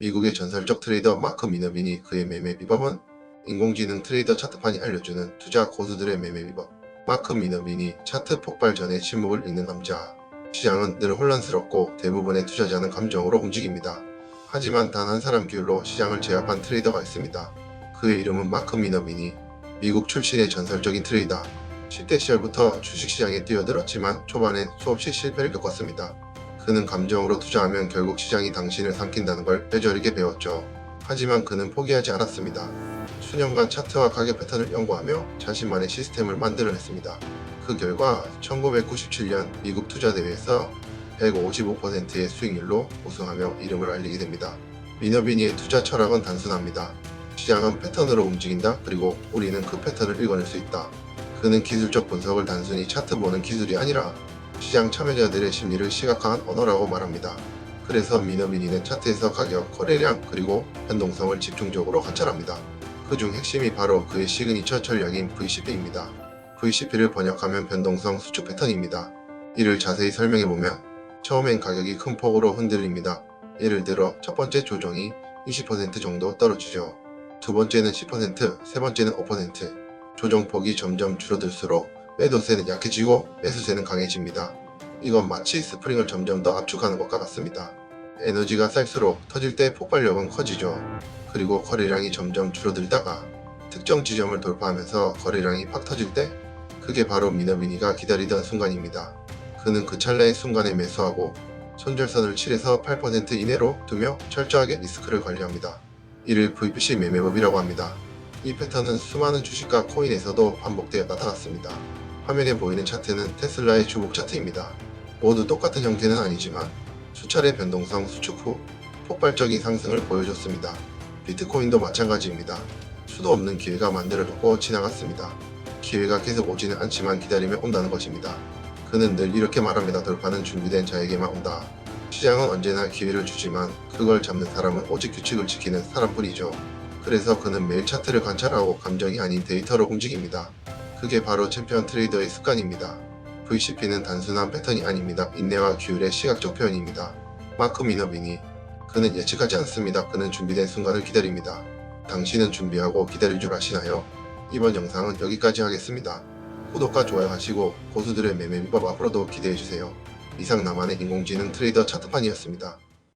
미국의 전설적 트레이더 마크 미너빈이 그의 매매 비법은 인공지능 트레이더 차트판이 알려주는 투자 고수들의 매매 비법. 마크 미너빈이 차트 폭발 전에 침묵을 읽는 남자. 시장은 늘 혼란스럽고 대부분의 투자자는 감정으로 움직입니다. 하지만 단 한 사람 기울로 시장을 제압한 트레이더가 있습니다. 그의 이름은 마크 미너빈이 미국 출신의 전설적인 트레이더. 10대 시절부터 주식시장에 뛰어들었지만 초반엔 수없이 실패를 겪었습니다. 그는 감정으로 투자하면 결국 시장이 당신을 삼킨다는 걸 뼈저리게 배웠죠. 하지만 그는 포기하지 않았습니다. 수년간 차트와 가격 패턴을 연구하며 자신만의 시스템을 만들어냈습니다. 그 결과 1997년 미국 투자대회에서 155%의 수익률로 우승하며 이름을 알리게 됩니다. 미너비니의 투자 철학은 단순합니다. 시장은 패턴으로 움직인다. 그리고 우리는 그 패턴을 읽어낼 수 있다. 그는 기술적 분석을 단순히 차트 보는 기술이 아니라 시장 참여자들의 심리를 시각화한 언어라고 말합니다. 그래서 미너비니는 차트에서 가격, 거래량, 그리고 변동성을 집중적으로 관찰합니다. 그중 핵심이 바로 그의 시그니처 전략인 VCP입니다. VCP를 번역하면 변동성 수축 패턴입니다. 이를 자세히 설명해보면 처음엔 가격이 큰 폭으로 흔들립니다. 예를 들어 첫 번째 조정이 20% 정도 떨어지죠. 두 번째는 10%, 세 번째는 5%. 조정폭이 점점 줄어들수록 매도세는 약해지고 매수세는 강해집니다. 이건 마치 스프링을 점점 더 압축하는 것과 같습니다. 에너지가 쌀수록 터질 때 폭발력은 커지죠. 그리고 거래량이 점점 줄어들다가 특정 지점을 돌파하면서 거래량이 팍 터질 때 그게 바로 미너비니가 기다리던 순간입니다. 그는 그 찰나의 순간에 매수하고 손절선을 7에서 8% 이내로 두며 철저하게 리스크를 관리합니다. 이를 VPC 매매법이라고 합니다. 이 패턴은 수많은 주식과 코인에서도 반복되어 나타났습니다. 화면에 보이는 차트는 테슬라의 주목 차트입니다. 모두 똑같은 형태는 아니지만 수차례 변동성 수축 후 폭발적인 상승을 보여줬습니다. 비트코인도 마찬가지입니다. 수도 없는 기회가 만들어졌고 지나갔습니다. 기회가 계속 오지는 않지만 기다리면 온다는 것입니다. 그는 늘 이렇게 말합니다. 돌파는 준비된 자에게만 온다. 시장은 언제나 기회를 주지만 그걸 잡는 사람은 오직 규칙을 지키는 사람뿐이죠. 그래서 그는 매일 차트를 관찰하고 감정이 아닌 데이터로 움직입니다. 그게 바로 챔피언 트레이더의 습관입니다. VCP는 단순한 패턴이 아닙니다. 인내와 규율의 시각적 표현입니다. 마크 미너빈이 그는 예측하지 않습니다. 그는 준비된 순간을 기다립니다. 당신은 준비하고 기다릴 줄 아시나요? 이번 영상은 여기까지 하겠습니다. 구독과 좋아요 하시고 고수들의 매매 비법 앞으로도 기대해주세요. 이상 나만의 인공지능 트레이더 차트판이었습니다.